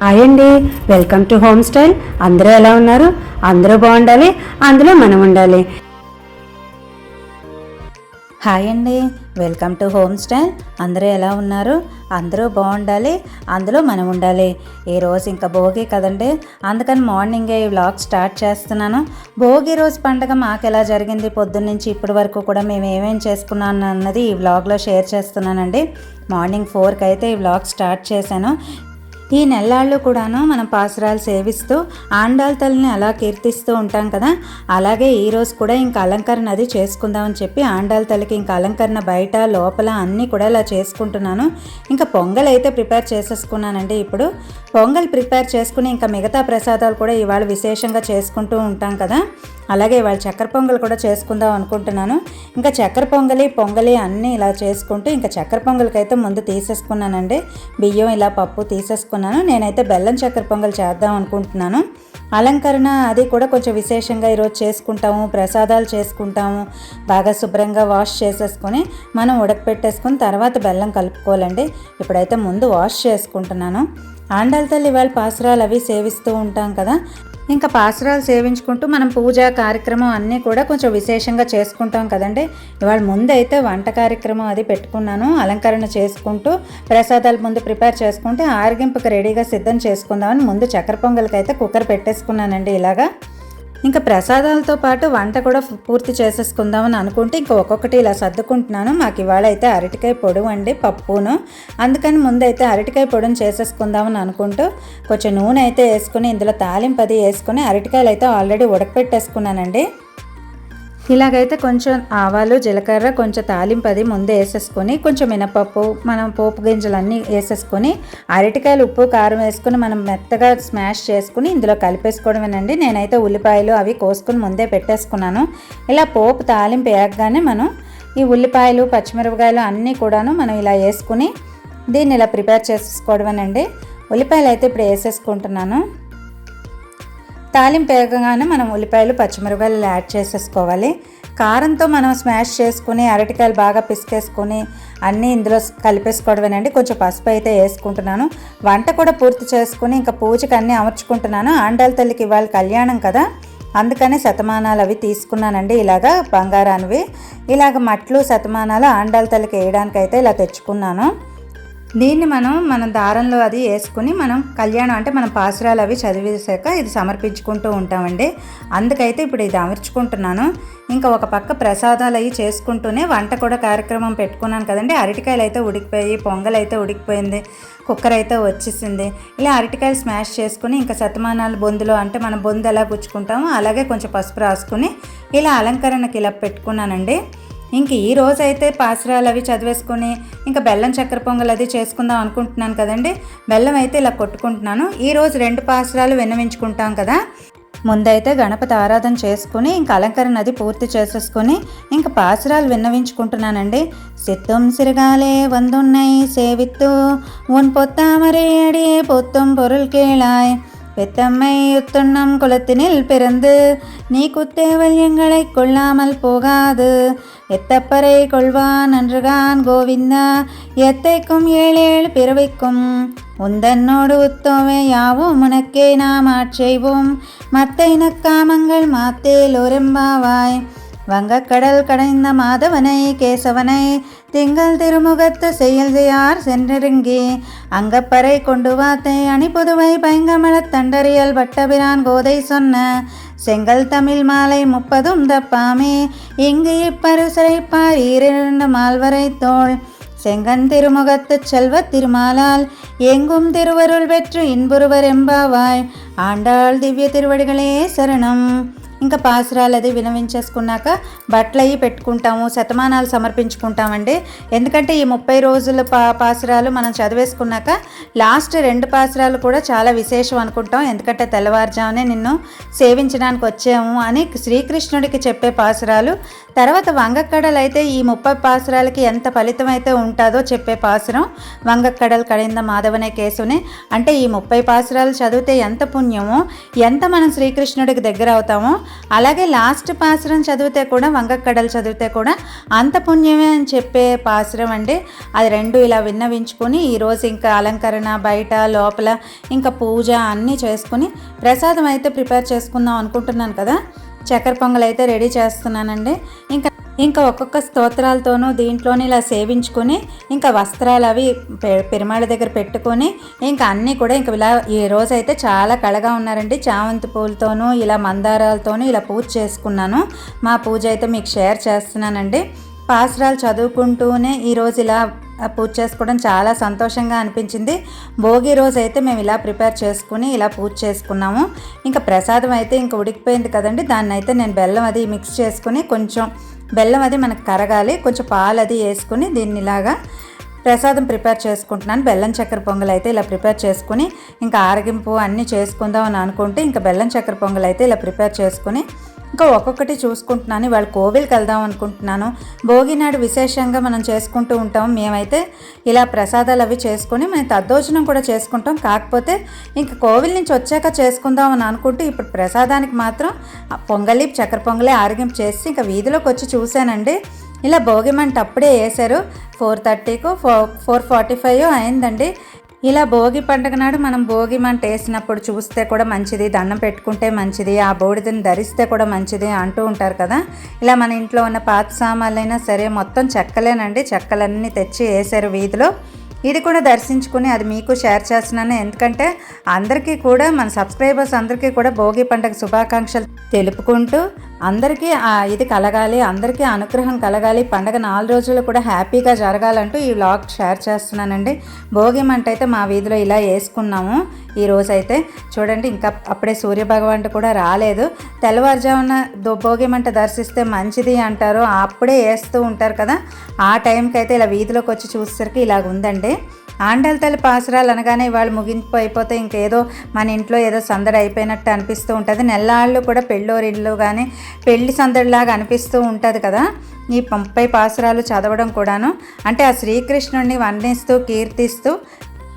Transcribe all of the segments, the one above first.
Hi అండి welcome to home style అందరూ ఎలా ఉన్నారు? అందరూ బాగుండాలి అందులో మనం ఉండాలి. హాయ్ అండి వెల్కమ్ టు హోమ్ స్టైల్ అందరూ ఎలా ఉన్నారు? అందరూ బాగుండాలి అందులో మనం ఉండాలి. ఈరోజు ఇంకా భోగి కదండి అందుకని మార్నింగే ఈ వ్లాగ్ స్టార్ట్ చేస్తున్నాను. భోగి రోజు పండగ మాకు ఎలా జరిగింది పొద్దున్నుంచి ఇప్పటి వరకు కూడా మేము ఏమేం చేసుకున్నాను అన్నది ఈ వ్లాగ్లో షేర్ చేస్తున్నానండి. మార్నింగ్ ఫోర్కి అయితే ఈ వ్లాగ్ స్టార్ట్ చేశాను. ఈ నెల్లాళ్ళు కూడాను మనం పాసురాలు సేవిస్తూ ఆండాల తల్లిని అలా కీర్తిస్తూ ఉంటాం కదా. అలాగే ఈరోజు కూడా ఇంకా అలంకరణ అది చేసుకుందామని చెప్పి ఆండాల తల్లికి ఇంకా అలంకరణ బయట లోపల అన్నీ కూడా ఇలా చేసుకుంటున్నాను. ఇంకా పొంగల్ అయితే ప్రిపేర్ చేసేసుకున్నానండి ఇప్పుడు. పొంగల్ ప్రిపేర్ చేసుకుని ఇంకా మిగతా ప్రసాదాలు కూడా ఇవాళ విశేషంగా చేసుకుంటూ ఉంటాం కదా. అలాగే ఇవాళ చక్కెర పొంగల్ కూడా చేసుకుందాం అనుకుంటున్నాను. ఇంకా చక్కెర పొంగలి పొంగలి అన్నీ ఇలా చేసుకుంటూ ఇంకా చక్కెర పొంగల్కి అయితే ముందు తీసేసుకున్నానండి. బియ్యం ఇలా పప్పు తీసేసుకున్నాను నేనైతే బెల్లం చక్కెర పొంగల్ చేద్దాం అనుకుంటున్నాను. అలంకరణ అది కూడా కొంచెం విశేషంగా ఈరోజు చేసుకుంటాము. ప్రసాదాలు చేసుకుంటాము. బాగా శుభ్రంగా వాష్ చేసేసుకొని మనం ఉడకపెట్టేసుకుని తర్వాత బెల్లం కలుపుకోవాలండి. ఇప్పుడైతే ముందు వాష్ చేసుకుంటున్నాను. ఆండాల తల్లి వాళ్ళ పాసురాలు అవి సేవిస్తూ ఉంటాం కదా. ఇంకా పాసురాలు సేవించుకుంటూ మనం పూజ కార్యక్రమం అన్నీ కూడా కొంచెం విశేషంగా చేసుకుంటాం కదండి. ఇవాళ ముందు అయితే వంట కార్యక్రమం అది పెట్టుకున్నాను. అలంకరణ చేసుకుంటూ ప్రసాదాలు ముందు ప్రిపేర్ చేసుకుంటే ఆరగింపుకి రెడీగా సిద్ధం చేసుకుందామని ముందు చక్కెర పొంగల్కి అయితే కుక్కర్ పెట్టేసుకున్నానండి ఇలాగా. ఇంకా ప్రసాదాలతో పాటు వంట కూడా పూర్తి చేసేసుకుందామని అనుకుంటే ఇంకా ఒక్కొక్కటి ఇలా సర్దుకుంటున్నాను. మాకు ఇవాళ అయితే అరటికాయ పొడువు అండి పప్పును. అందుకని ముందైతే అరటికాయ పొడిని చేసేసుకుందామని అనుకుంటూ కొంచెం నూనె అయితే వేసుకుని ఇందులో తాలింపది అది వేసుకుని అరటికాయలు అయితే ఆల్రెడీ ఉడకపెట్టేసుకున్నానండి. ఇలాగైతే కొంచెం ఆవాలు జీలకర్ర కొంచెం తాలింపు అది ముందే వేసేసుకొని కొంచెం మినపప్పు మనం పోపు గింజలు అన్నీ వేసేసుకొని అరటికాయలు ఉప్పు కారం వేసుకొని మనం మెత్తగా స్మాష్ చేసుకుని ఇందులో కలిపేసుకోవడమేనండి. నేనైతే ఉల్లిపాయలు అవి కోసుకుని ముందే పెట్టేసుకున్నాను. ఇలా పోపు తాలింపు వేయగానే మనం ఈ ఉల్లిపాయలు పచ్చిమిరపకాయలు అన్నీ కూడాను మనం ఇలా వేసుకుని దీన్ని ఇలా ప్రిపేర్ చేసుకోవడమేనండి. ఉల్లిపాయలు అయితే ఇప్పుడు వేసేసుకుంటున్నాను. తాలింపు వేగగానే మనం ఉల్లిపాయలు పచ్చిమిరపకాయలు యాడ్ చేసేసుకోవాలి. కారంతో మనం స్మాష్ చేసుకుని అరటికాయలు బాగా పిసికేసుకొని అన్నీ ఇందులో కలిపేసుకోవడమేనండి. కొంచెం పసుపు అయితే వేసుకుంటున్నాను. వంట కూడా పూర్తి చేసుకుని ఇంకా పూజకి అన్నీ అమర్చుకుంటున్నాను. ఆండాల తల్లికి ఇవాళ కళ్యాణం కదా. అందుకనే శతమానాలు అవి తీసుకున్నానండి. ఇలాగా బంగారానివి. ఇలాగ మట్లు శతమానాలు ఆండాల తల్లికి వేయడానికైతే ఇలా తెచ్చుకున్నాను. దీన్ని మనం మన దారంలో అది వేసుకుని మనం కళ్యాణం అంటే మనం పాసురాలు అవి చదివేశాక ఇది సమర్పించుకుంటూ ఉంటామండి. అందుకైతే ఇప్పుడు ఇది అమర్చుకుంటున్నాను. ఇంకా ఒక పక్క ప్రసాదాలు అవి చేసుకుంటూనే వంట కూడా కార్యక్రమం పెట్టుకున్నాను కదండి. అరటికాయలు అయితే ఉడికిపోయి పొంగల్ అయితే ఉడికిపోయింది కుక్కర్ అయితే వచ్చేసింది. ఇలా అరటికాయలు స్మాష్ చేసుకుని ఇంకా శతమానాలు బొందులో అంటే మనం బొందు ఎలా గుచ్చుకుంటామో అలాగే కొంచెం పసుపు రాసుకుని ఇలా అలంకరణకి ఇలా పెట్టుకున్నానండి. ఇంక ఈ రోజు అయితే పాసురాలు అవి చదివేసుకుని ఇంకా బెల్లం చక్కెర పొంగల్ అది చేసుకుందాం అనుకుంటున్నాను కదండి. బెల్లం అయితే ఇలా కొట్టుకుంటున్నాను. ఈ రోజు రెండు పాసురాలు విన్నవించుకుంటాం కదా. ముందైతే గణపతి ఆరాధన చేసుకుని ఇంకా అలంకరణ అది పూర్తి చేసేసుకొని ఇంకా పాసురాలు విన్నవించుకుంటున్నానండి. సిత్తం సిరగాలే వందున్నాయి సేవిత్తు ఉన్ పొత్తామరే అడి పొత్తం పొరుల్ కేళాయ్ பெத்தம்மை உத்துண்ணம் குலத்தினில் பிறந்து நீ குத்தேவல்யங்களை கொள்ளாமல் போகாது. எத்தப்பறை கொள்வான் நன்றுகான் கோவிந்தா எத்தைக்கும் ஏழேழு பிறவைக்கும். உந்தன்னோடு உத்தோவே யாவும் உனக்கே நாம் ஆட்செய்வோம் மத்த இனக்காமங்கள் மாத்தேல் ஒரெம்பாவாய். வங்கக்கடல் கடைந்த மாதவனை கேசவனை திங்கள் திருமுகத்து செயல் செய்யார் சென்றிருங்கி. அங்கப்பறை கொண்டு வாத்தை அணிபுதுவை பைங்கமலத் தண்டறியல் பட்டபிரான் கோதை சொன்ன செங்கல் தமிழ் மாலை முப்பதும் தப்பாமே இங்கு இப்பரிசரைப்பார் ஈரிரண்டு மால்வரை தோள். செங்கன் திருமுகத்துச் செல்வத் திருமாலால் எங்கும் திருவருள் பெற்று இன்புருவர் எம்பாவாய். ஆண்டாள் திவ்ய திருவடிகளே சரணம். ఇంకా పాసురాలు అది వినవించేసుకున్నాక బట్టలు అవి పెట్టుకుంటాము శతమానాలు సమర్పించుకుంటామండి. ఎందుకంటే ఈ ముప్పై రోజుల పా పాసురాలు మనం చదివేసుకున్నాక లాస్ట్ రెండు పాసురాలు కూడా చాలా విశేషం అనుకుంటాం. ఎందుకంటే తెల్లవారుజామునే నిన్ను సేవించడానికి వచ్చాము అని శ్రీకృష్ణుడికి చెప్పే పాసురాలు. తర్వాత వంగక్కడలు అయితే ఈ ముప్పై పాసురాలకి ఎంత ఫలితం అయితే ఉంటుందో చెప్పే పాసురం వంగక్కడలు కడింద మాధవనే కేసునే అంటే ఈ ముప్పై పాసురాలు చదివితే ఎంత పుణ్యమో ఎంత మనం శ్రీకృష్ణుడికి దగ్గర అవుతామో అలాగే లాస్ట్ పాసురం చదివితే కూడా వంగక్కడలు చదివితే కూడా అంత పుణ్యమే అని చెప్పే పాసురం అండి. అది రెండు ఇలా విన్నవించుకొని ఈరోజు ఇంకా అలంకరణ బయట లోపల ఇంకా పూజ అన్నీ చేసుకుని ప్రసాదం అయితే ప్రిపేర్ చేసుకుందాం అనుకుంటున్నాను కదా. చక్కెర పొంగల్ అయితే రెడీ చేస్తున్నానండి. ఇంకా ఇంకా ఒక్కొక్క స్తోత్రాలతోనూ దీంట్లోనే ఇలా సేవించుకొని ఇంకా వస్త్రాలు అవి పెరుమాళ దగ్గర పెట్టుకొని ఇంకా అన్నీ కూడా ఇంకా ఇలా ఈ రోజు అయితే చాలా కళగా ఉన్నారండి. చామంతి పూలతోనూ ఇలా మందారాలతోనూ ఇలా పూజ చేసుకున్నాను. మా పూజ అయితే మీకు షేర్ చేస్తున్నానండి. పాసరాలు చదువుకుంటూనే ఈరోజు ఇలా పూజ చేసుకోవడం చాలా సంతోషంగా అనిపించింది. భోగి రోజు అయితే మేము ఇలా ప్రిపేర్ చేసుకుని ఇలా పూజ చేసుకున్నాము. ఇంకా ప్రసాదం అయితే ఇంకా ఉడికిపోయింది కదండి. దాన్ని అయితే నేను బెల్లం అది మిక్స్ చేసుకుని కొంచెం బెల్లం అది మనకు కరగాలి. కొంచెం పాలు అది వేసుకుని దీన్ని ఇలాగా ప్రసాదం ప్రిపేర్ చేసుకుంటున్నాను. బెల్లం చక్కెర పొంగల్ అయితే ఇలా ప్రిపేర్ చేసుకుని ఇంకా ఆరగింపు అన్నీ చేసుకుందాం అని అనుకుంటే ఇంకా బెల్లం చక్కెర పొంగల్ అయితే ఇలా ప్రిపేర్ చేసుకుని ఇంకా ఒక్కొక్కటి చూసుకుంటున్నాను. వాళ్ళ కోవిల్కి వెళ్దాం అనుకుంటున్నాను. భోగి నాడు విశేషంగా మనం చేసుకుంటూ ఉంటాం. మేమైతే ఇలా ప్రసాదాలు అవి చేసుకొని మేము తద్దోజనం కూడా చేసుకుంటాం. కాకపోతే ఇంకా కోవిల్ నుంచి వచ్చాక చేసుకుందాం అని అనుకుంటూ ఇప్పుడు ప్రసాదానికి మాత్రం పొంగలి చక్కెర పొంగలి ఆరోగ్యం చేసి ఇంకా వీధిలోకి వచ్చి చూశానండి. ఇలా భోగి మంట అప్పుడే వేశారు. ఫోర్ థర్టీకు ఫోర్ ఫోర్ ఫార్టీ ఫైవ్ అయిందండి. ఇలా భోగి పండుగ నాడు మనం భోగి మంట వేసినప్పుడు చూస్తే కూడా మంచిది దండం పెట్టుకుంటే మంచిది ఆ బోడిదని ధరిస్తే కూడా మంచిది అంటూ ఉంటారు కదా. ఇలా మన ఇంట్లో ఉన్న పాత సామాన్లైనా సరే మొత్తం చెక్కలేనండి. చెక్కలన్నీ తెచ్చి వేశారు వీధిలో. ఇది కూడా దర్శించుకుని అది మీకు షేర్ చేస్తున్నాను. ఎందుకంటే అందరికీ కూడా మన సబ్స్క్రైబర్స్ అందరికీ కూడా భోగి పండుగ శుభాకాంక్షలు తెలుపుకుంటూ అందరికీ ఇది కలగాలి అందరికీ అనుగ్రహం కలగాలి. పండగ నాలుగు రోజులు కూడా హ్యాపీగా జరగాలంటూ ఈ వ్లాగ్ షేర్ చేస్తున్నానండి. భోగి మంట అయితే మా వీధిలో ఇలా వేసుకున్నాము ఈ అయితే చూడండి ఇంకా అప్పుడే సూర్య కూడా రాలేదు. తెల్లవారుజామున దో- భోగి మంట దర్శిస్తే మంచిది అంటారు. అప్పుడే వేస్తూ ఉంటారు కదా. ఆ టైంకి అయితే ఇలా వీధిలోకి వచ్చి చూసేసరికి ఇలాగ ఉందండి ఆండల తల్లి పాసురాలు అనగానే వాళ్ళు ముగింపు అయిపోతే ఇంకేదో మన ఇంట్లో ఏదో సందడి అయిపోయినట్టు అనిపిస్తూ ఉంటుంది. నెల్లాళ్ళు కూడా పెళ్ళోరిళ్ళు కానీ పెళ్ళి సందడిలాగా అనిపిస్తూ ఉంటుంది కదా. ఈ ముప్పై పాసురాలు చదవడం కూడాను. అంటే ఆ శ్రీకృష్ణుడిని వర్ణిస్తూ కీర్తిస్తూ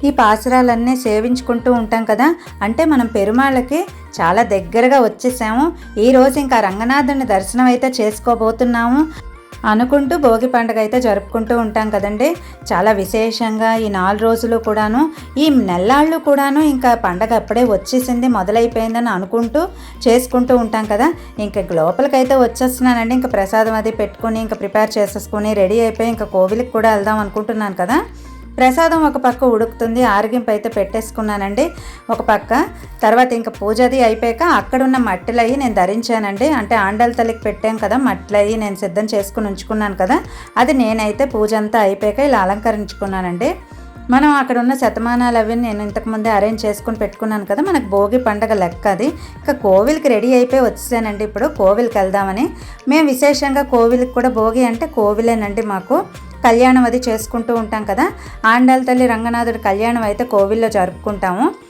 ఈ పాసురాలన్నీ సేవించుకుంటూ ఉంటాం కదా. అంటే మనం పెరుమాళ్ళకి చాలా దగ్గరగా వచ్చేసాము. ఈరోజు ఇంకా రంగనాథుని దర్శనం అయితే చేసుకోబోతున్నాము. అనుకుంటూ భోగి పండుగ అయితే జరుపుకుంటూ ఉంటాం కదండి. చాలా విశేషంగా ఈ నాలుగు రోజులు కూడాను ఈ నెల్లాళ్ళు కూడాను ఇంకా పండగ అప్పుడే వచ్చేసింది మొదలైపోయిందని అనుకుంటూ చేసుకుంటూ ఉంటాం కదా. ఇంకా లోపలికైతే వచ్చేస్తున్నానండి. ఇంకా ప్రసాదం అది పెట్టుకొని ఇంకా ప్రిపేర్ చేసేసుకుని రెడీ అయిపోయి ఇంకా కోవిలికి కూడా వెళ్దాం అనుకుంటున్నాను కదా. ప్రసాదం ఒక పక్క ఉడుకుతుంది ఆరగింపు అయితే పెట్టేసుకున్నానండి. ఒక పక్క. తర్వాత ఇంకా పూజ అది అయిపోయాక అక్కడున్న మట్టిలయ్యి నేను ధరించానండి. అంటే ఆండల తల్లికి పెట్టాం కదా మట్టిలయ్యి నేను సిద్ధం చేసుకుని ఉంచుకున్నాను కదా అది నేనైతే పూజ అంతా అయిపోయాక ఇలా అలంకరించుకున్నానండి. మనం అక్కడ ఉన్న శతమానాలు అవి నేను ఇంతకుముందే అరేంజ్ చేసుకుని పెట్టుకున్నాను కదా మనకు భోగి పండగ లెక్క అది. ఇంకా కోవిల్కి రెడీ అయిపోయి వచ్చేసానండి ఇప్పుడు కోవిల్కి వెళ్దామని. మేము విశేషంగా కోవిల్కి కూడా భోగి అంటే కోవిలేనండి మాకు. కళ్యాణం అది చేసుకుంటూ ఉంటాం కదా. ఆండాల తల్లి రంగనాథుడి కళ్యాణం అయితే కోవిల్లో జరుపుకుంటాము.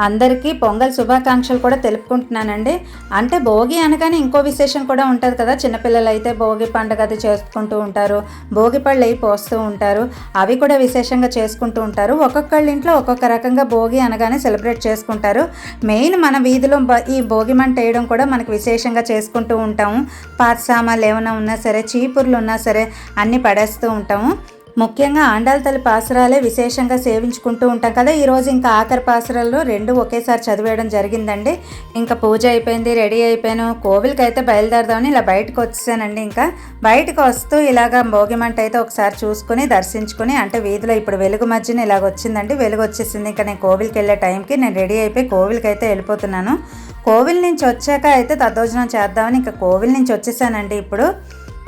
అందరికీ పొంగల్ శుభాకాంక్షలు కూడా తెలుపుకుంటున్నానండి. అంటే భోగి అనగానే ఇంకో విశేషం కూడా ఉంటుంది కదా. చిన్నపిల్లలు అయితే భోగి పండుగ అది చేసుకుంటూ ఉంటారు. భోగి పళ్ళు అయి పోస్తూ ఉంటారు. అవి కూడా విశేషంగా చేసుకుంటూ ఉంటారు. ఒక్కొక్కళ్ళ ఇంట్లో ఒక్కొక్క రకంగా భోగి అనగానే సెలబ్రేట్ చేసుకుంటారు. మెయిన్ మన వీధిలో బ- ఈ భోగి మంట వేయడం కూడా మనకు విశేషంగా చేసుకుంటూ ఉంటాము. పాత సామాన్లు ఏమైనా ఉన్నా సరే చీపుర్లు ఉన్నా సరే అన్నీ పడేస్తూ ఉంటాము. ముఖ్యంగా ఆండాల తల్లి పాసురాలే విశేషంగా సేవించుకుంటూ ఉంటాం కదా. ఈరోజు ఇంకా ఆఖరి పాసురాల్లో రెండు ఒకేసారి చదివేయడం జరిగిందండి. ఇంకా పూజ అయిపోయింది రెడీ అయిపోయాను. కోవిల్కి అయితే బయలుదేరదామని ఇలా బయటకు వచ్చేసానండి ఇంకా. బయటకు వస్తూ ఇలాగ భోగిమంట అయితే ఒకసారి చూసుకుని దర్శించుకుని అంటే వీధిలో ఇప్పుడు వెలుగు మధ్యన ఇలాగ వచ్చిందండి. వెలుగు వచ్చేసింది ఇంకా నేను కోవిల్కి వెళ్ళే టైంకి. నేను రెడీ అయిపోయి కోవిల్కి అయితే వెళ్ళిపోతున్నాను. కోవిల్ నుంచి వచ్చాక అయితే తద్దోజనం చేద్దామని ఇంకా కోవిల్ నుంచి వచ్చేసానండి ఇప్పుడు.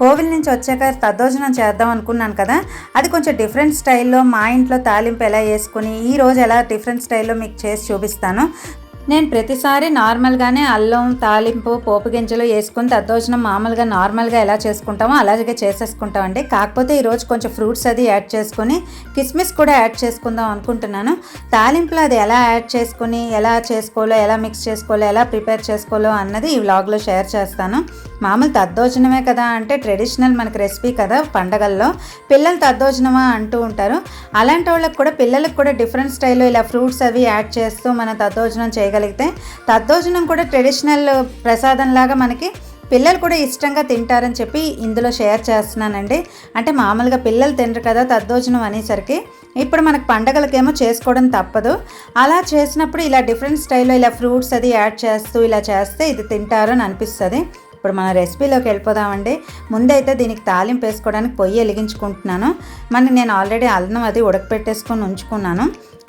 కోవిల్ నుంచి వచ్చాక తద్దోజనం చేద్దాం అనుకున్నాను కదా. అది కొంచెం డిఫరెంట్ స్టైల్లో మా ఇంట్లో తాలింపు ఎలా వేసుకుని ఈ రోజు ఎలా డిఫరెంట్ స్టైల్లో మీకు చేసి చూపిస్తాను. నేను ప్రతిసారి నార్మల్గానే అల్లం తాలింపు పోపు గింజలు వేసుకుని దద్దోజనం మామూలుగా నార్మల్గా ఎలా చేసుకుంటామో అలాగే చేసేసుకుంటామండి. కాకపోతే ఈరోజు కొంచెం ఫ్రూట్స్ అది యాడ్ చేసుకొని కిస్మిస్ కూడా యాడ్ చేసుకుందాం అనుకుంటున్నాను. తాలింపులో అది ఎలా యాడ్ చేసుకుని ఎలా చేసుకోవాలో ఎలా మిక్స్ చేసుకోవాలో ఎలా ప్రిపేర్ చేసుకోవాలో అన్నది ఈ వ్లాగ్లో షేర్ చేస్తాను. మామూలు తద్దోజనమే కదా అంటే ట్రెడిషనల్ మనకి రెసిపీ కదా పండగల్లో. పిల్లలు తద్దోజనమా అంటూ ఉంటారు. అలాంటి వాళ్ళకి కూడా పిల్లలకు కూడా డిఫరెంట్ స్టైల్లో ఇలా ఫ్రూట్స్ అవి యాడ్ చేస్తూ మనం తద్దోజనం చేయగలిగితే తద్దోజనం కూడా ట్రెడిషనల్ ప్రసాదం లాగా మనకి పిల్లలు కూడా ఇష్టంగా తింటారని చెప్పి ఇందులో షేర్ చేస్తున్నానండి. అంటే మామూలుగా పిల్లలు తినరు కదా తద్దోజనం అనేసరికి. ఇప్పుడు మనకు పండగలకేమో చేసుకోవడం తప్పదు. అలా చేసినప్పుడు ఇలా డిఫరెంట్ స్టైల్లో ఇలా ఫ్రూట్స్ అది యాడ్ చేస్తూ ఇలా చేస్తే ఇది తింటారు అని అనిపిస్తుంది. ఇప్పుడు మన రెసిపీలోకి వెళ్ళిపోదామండి. ముందైతే దీనికి తాలింపు వేసుకోవడానికి పొయ్యి వెలిగించుకుంటున్నాను. మన నేను ఆల్రెడీ అన్నం అది ఉడకపెట్టేసుకొని ఉంచుకున్నాను.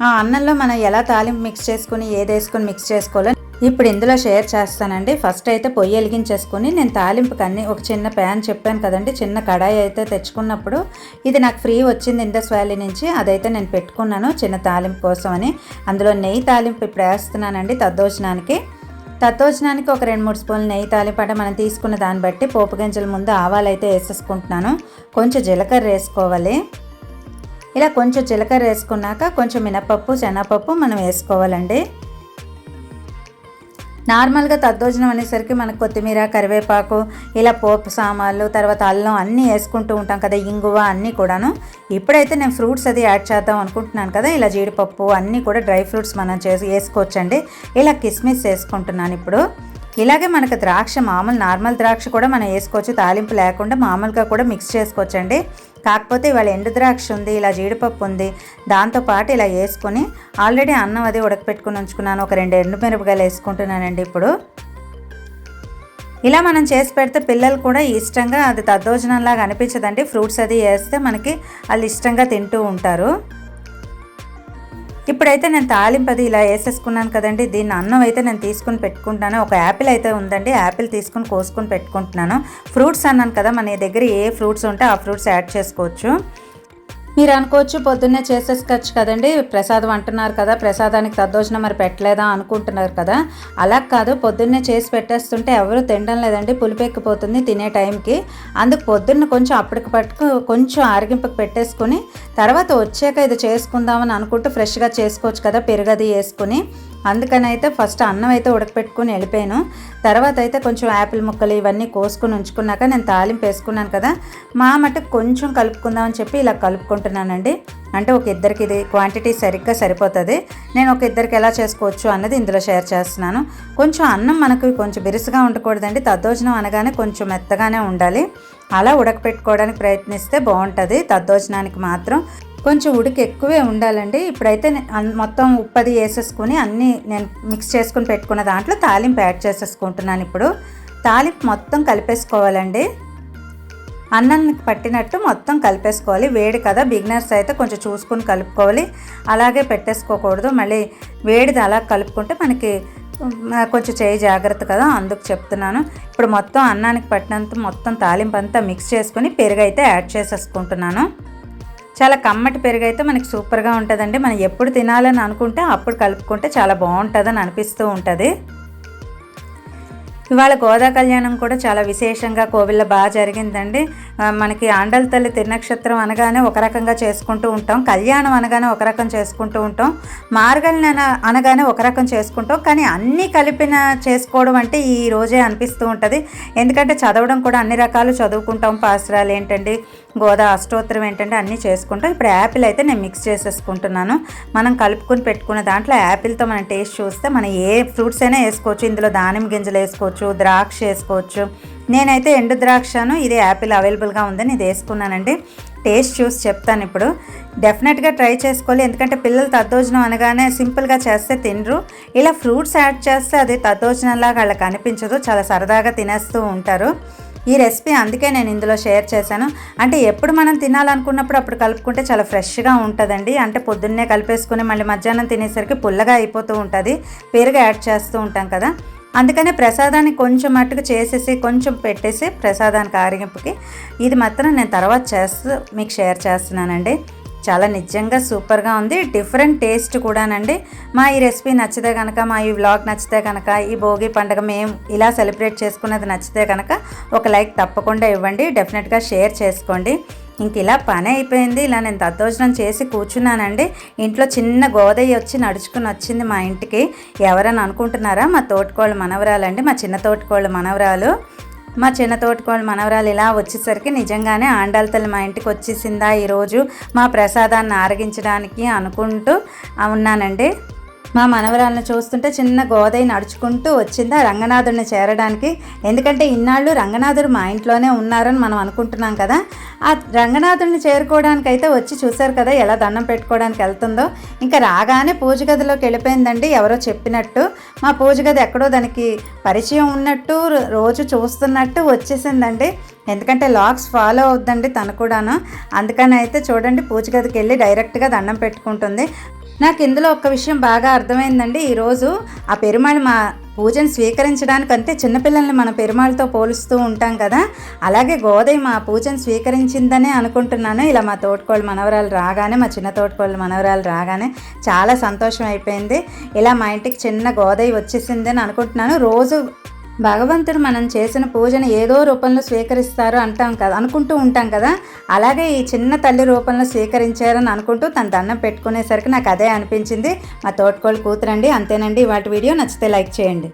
ఆ అన్నంలో మనం ఎలా తాలింపు మిక్స్ చేసుకుని ఏది వేసుకొని మిక్స్ చేసుకోవాలో ఇప్పుడు ఇందులో షేర్ చేస్తానండి. ఫస్ట్ అయితే పొయ్యి వెలిగించేసుకుని నేను తాలింపుకి అన్ని ఒక చిన్న ప్యాన్ చెప్పాను కదండి చిన్న కడాయి అయితే తెచ్చుకున్నప్పుడు ఇది నాకు ఫ్రీ వచ్చింది ఇండస్ వ్యాలీ నుంచి అదైతే నేను పెట్టుకున్నాను చిన్న తాలింపు కోసం అని అందులో నెయ్యి తాలింపు ఇప్పుడు వేస్తున్నానండి తద్దోజనానికి. తత్తోజనానికి ఒక రెండు మూడు స్పూన్లు నెయ్యి తాలింపు మనం తీసుకున్న దాన్ని బట్టి పోపు గింజల ముందు ఆవాలు అయితే వేసేసుకుంటున్నాను. కొంచెం జీలకర్ర వేసుకోవాలి. ఇలా కొంచెం జీలకర్ర వేసుకున్నాక కొంచెం మినపప్పు శనగపప్పు మనం వేసుకోవాలండి. నార్మల్గా తద్దోజనం అనేసరికి మనకు కొత్తిమీర కరివేపాకు ఇలా పోపు సామాన్లు తర్వాత అల్లం అన్నీ వేసుకుంటూ ఉంటాం కదా ఇంగువ అన్నీ కూడాను. ఇప్పుడైతే నేను ఫ్రూట్స్ అది యాడ్ చేద్దాం అనుకుంటున్నాను కదా ఇలా జీడిపప్పు అన్నీ కూడా డ్రై ఫ్రూట్స్ మనం చేసి వేసుకోవచ్చండి. ఇలా కిస్మిస్ వేసుకుంటున్నాను ఇప్పుడు. ఇలాగే మనకు ద్రాక్ష మామూలు నార్మల్ ద్రాక్ష కూడా మనం వేసుకోవచ్చు. తాలింపు లేకుండా మామూలుగా కూడా మిక్స్ చేసుకోవచ్చండి. కాకపోతే ఇవాళ ఎండు ద్రాక్ష ఉంది ఇలా జీడిపప్పు ఉంది. దాంతోపాటు ఇలా వేసుకొని ఆల్రెడీ అన్నం అది ఉడకపెట్టుకుని ఉంచుకున్నాను. ఒక రెండు ఎండు మిరపకాయలు వేసుకుంటున్నానండి ఇప్పుడు. ఇలా మనం చేసి పెడితే పిల్లలు కూడా ఇష్టంగా అది తద్దోజనంలాగా అనిపించదండి. ఫ్రూట్స్ అది వేస్తే మనకి వాళ్ళు ఇష్టంగా తింటూ ఉంటారు. ఇప్పుడైతే నేను తాలింపు అది ఇలా వేసేసుకున్నాను కదండి. దీన్ని అన్నం అయితే నేను తీసుకుని పెట్టుకుంటాను. ఒక యాపిల్ అయితే ఉందండి. యాపిల్ తీసుకుని కోసుకొని పెట్టుకుంటున్నాను. ఫ్రూట్స్ అన్నాను కదా మన దగ్గర ఏ ఫ్రూట్స్ ఉంటే ఆ ఫ్రూట్స్ యాడ్ చేసుకోవచ్చు. మీరు అనుకోవచ్చు పొద్దున్నే చేసేసుకోవచ్చు కదండి. ప్రసాదం అంటున్నారు కదా ప్రసాదానికి తద్దోజనం మరి పెట్టలేదా అనుకుంటున్నారు కదా. అలా కాదు పొద్దున్నే చేసి పెట్టేస్తుంటే ఎవరు తినడం లేదండి పులిపెక్కిపోతుంది తినే టైంకి. అందుకు పొద్దున్న కొంచెం అప్పటికి పట్టుకు కొంచెం ఆరగింపుకి పెట్టేసుకొని తర్వాత వచ్చాక ఇది చేసుకుందామని అనుకుంటూ ఫ్రెష్గా చేసుకోవచ్చు కదా పెరుగది వేసుకుని. అందుకని అయితే ఫస్ట్ అన్నం అయితే ఉడకపెట్టుకుని వెళ్ళిపోయాను. తర్వాత అయితే కొంచెం యాపిల్ ముక్కలు ఇవన్నీ కోసుకుని ఉంచుకున్నాక నేను తాలింపు వేసుకున్నాను కదా మా మటుకు కొంచెం కలుపుకుందామని చెప్పి ఇలా కలుపుకుంటున్నానండి. అంటే ఒక ఇద్దరికి ఇది క్వాంటిటీ సరిగ్గా సరిపోతుంది. నేను ఒక ఇద్దరికి ఎలా చేసుకోవచ్చు అన్నది ఇందులో షేర్ చేస్తున్నాను. కొంచెం అన్నం మనకు కొంచెం బిరుసుగా ఉండకూడదండి. తద్దోజనం అనగానే కొంచెం మెత్తగానే ఉండాలి. అలా ఉడకపెట్టుకోవడానికి ప్రయత్నిస్తే బాగుంటుంది. తద్దోజనానికి మాత్రం కొంచెం ఉడికి ఎక్కువే ఉండాలండి. ఇప్పుడైతే అన్- మొత్తం ఉప్పది వేసేసుకుని అన్నీ నేను మిక్స్ చేసుకుని పెట్టుకున్న దాంట్లో తాలింపు యాడ్ చేసేసుకుంటున్నాను ఇప్పుడు. తాలింపు మొత్తం కలిపేసుకోవాలండి. అన్నానికి పట్టినట్టు మొత్తం కలిపేసుకోవాలి. వేడి కదా బిగినర్స్ అయితే కొంచెం చూసుకుని కలుపుకోవాలి. అలాగే పెట్టేసుకోకూడదు. మళ్ళీ వేడిది అలా కలుపుకుంటే మనకి కొంచెం చేయి జాగ్రత్త కదా అందుకు చెప్తున్నాను. ఇప్పుడు మొత్తం అన్నానికి పట్టినంత మొత్తం తాలింపు అంతా మిక్స్ చేసుకుని పెరుగు అయితే యాడ్ చేసేసుకుంటున్నాను. చాలా కమ్మటి పెరుగు అయితే మనకి సూపర్గా ఉంటుందండి. మనం ఎప్పుడు తినాలని అనుకుంటే అప్పుడు కలుపుకుంటే చాలా బాగుంటుందని అనిపిస్తూ ఉంటుంది. ఇవాళ గోదా కళ్యాణం కూడా చాలా విశేషంగా కోవిల్లో బాగా జరిగిందండి. మనకి ఆండల తల్లి తిరునక్షత్రం అనగానే ఒక రకంగా చేసుకుంటూ ఉంటాం. కళ్యాణం అనగానే ఒక రకం చేసుకుంటూ ఉంటాం. మార్గల్ని అన అనగానే ఒక రకం చేసుకుంటాం. కానీ అన్నీ కలిపిన చేసుకోవడం అంటే ఈ రోజే అనిపిస్తూ ఉంటుంది. ఎందుకంటే చదవడం కూడా అన్ని రకాలు చదువుకుంటాం పాసరాలు ఏంటండి? గోదా అష్టోత్తరం ఏంటంటే అన్నీ చేసుకుంటాం ఇప్పుడు యాపిల్ అయితే నేను మిక్స్ చేసేసుకుంటున్నాను. మనం కలుపుకొని పెట్టుకున్న దాంట్లో యాపిల్తో మనం టేస్ట్ చూస్తే మనం ఏ ఫ్రూట్స్ అయినా వేసుకోవచ్చు. ఇందులో దానిమ్మ గింజలు వేసుకోవచ్చు ద్రాక్ష వేసుకోవచ్చు. నేనైతే ఎండు ద్రాక్షను ఇది యాపిల్ అవైలబుల్గా ఉందని ఇది వేసుకున్నానండి. టేస్ట్ చూసి చెప్తాను ఇప్పుడు. డెఫినెట్గా ట్రై చేసుకోవాలి. ఎందుకంటే పిల్లలు తద్దోజనం అనగానే సింపుల్గా చేస్తే తినరు. ఇలా ఫ్రూట్స్ యాడ్ చేస్తే అది తద్దోజనంలాగా వాళ్ళకి అనిపించదు. చాలా సరదాగా తినేస్తూ ఉంటారు. ఈ రెసిపీ అందుకే నేను ఇందులో షేర్ చేశాను. అంటే ఎప్పుడు మనం తినాలనుకున్నప్పుడు అప్పుడు కలుపుకుంటే చాలా ఫ్రెష్గా ఉంటుందండి. అంటే పొద్దున్నే కలిపేసుకుని మళ్ళీ మధ్యాహ్నం తినేసరికి పుల్లగా అయిపోతూ ఉంటుంది. పెరుగు యాడ్ చేస్తూ ఉంటాం కదా. అందుకనే ప్రసాదాన్ని కొంచెం మట్టుకు చేసేసి కొంచెం పెట్టేసి ప్రసాదానికి ఆరిగింపుకి ఇది మాత్రం నేను తర్వాత చేస్తూ మీకు షేర్ చేస్తున్నానండి. చాలా నిజంగా సూపర్గా ఉంది. డిఫరెంట్ టేస్ట్ కూడానండి. మా ఈ రెసిపీ నచ్చితే కనుక మా ఈ వ్లాగ్ నచ్చితే కనుక ఈ భోగి పండుగ మేము ఇలా సెలబ్రేట్ చేసుకున్నది నచ్చితే కనుక ఒక లైక్ తప్పకుండా ఇవ్వండి. డెఫినెట్గా షేర్ చేసుకోండి. ఇంక ఇలా పని అయిపోయింది. ఇలా నేను దద్దోజనం చేసి కూర్చున్నానండి. ఇంట్లో చిన్న గోదయ్య వచ్చి నడుచుకుని వచ్చింది మా ఇంటికి. ఎవరని అనుకుంటున్నారా? మా తోటికోళ్ళ మనవరాలండి. మా చిన్న తోటికోళ్ళ మనవరాలు. మా చిన్న తోటికోళ్ళ మనవరాలు ఇలా వచ్చేసరికి నిజంగానే ఆండాలతల్లి మా ఇంటికి వచ్చేసిందా ఈరోజు మా ప్రసాదాన్ని ఆరగించడానికి అనుకుంటూ ఉన్నానండి. మా మనవరాలను చూస్తుంటే చిన్న గోదయ్య నడుచుకుంటూ వచ్చింది ఆ రంగనాథుడిని చేరడానికి. ఎందుకంటే ఇన్నాళ్ళు రంగనాథుడు మా ఇంట్లోనే ఉన్నారని మనం అనుకుంటున్నాం కదా. ఆ రంగనాథుడిని చేరుకోవడానికి అయితే వచ్చి చూశారు కదా ఎలా దండం పెట్టుకోవడానికి వెళ్తుందో. ఇంకా రాగానే పూజ గదిలోకి వెళ్ళిపోయిందండి ఎవరో చెప్పినట్టు. మా పూజ గది ఎక్కడో దానికి పరిచయం ఉన్నట్టు రోజు చూస్తున్నట్టు వచ్చేసిందండి. ఎందుకంటే లాక్స్ ఫాలో అవుద్దండి తను కూడాను. అందుకని అయితే చూడండి పూజ గదికి వెళ్ళి డైరెక్ట్గా దండం పెట్టుకుంటుంది. నాకు ఇందులో ఒక్క విషయం బాగా అర్థమైందండి. ఈరోజు ఆ పెరుమాళ్ మా పూజను స్వీకరించడానికంటే చిన్నపిల్లల్ని మన పెరుమాళ్ళతో పోలుస్తూ ఉంటాం కదా. అలాగే గోదయ్య మా పూజను స్వీకరించిందనే అనుకుంటున్నాను. ఇలా మా తోటకోళ్ళ మనవరాలు రాగానే మా చిన్న తోటకోళ్ళ మనవరాలు రాగానే చాలా సంతోషం అయిపోయింది. ఇలా మా ఇంటికి చిన్న గోదయ్య వచ్చేసిందని అనుకుంటున్నాను. రోజు భగవంతుడు మనం చేసిన పూజను ఏదో రూపంలో స్వీకరిస్తారు అంటాం కదా అనుకుంటూ ఉంటాం కదా. అలాగే ఈ చిన్న తల్లి రూపంలో స్వీకరించారని అనుకుంటూ తన దండం పెట్టుకునేసరికి నాకు అదే అనిపించింది. మా తోటకోళ్ళు కూతురండి అంతేనండి. వాటి వీడియో నచ్చితే లైక్ చేయండి.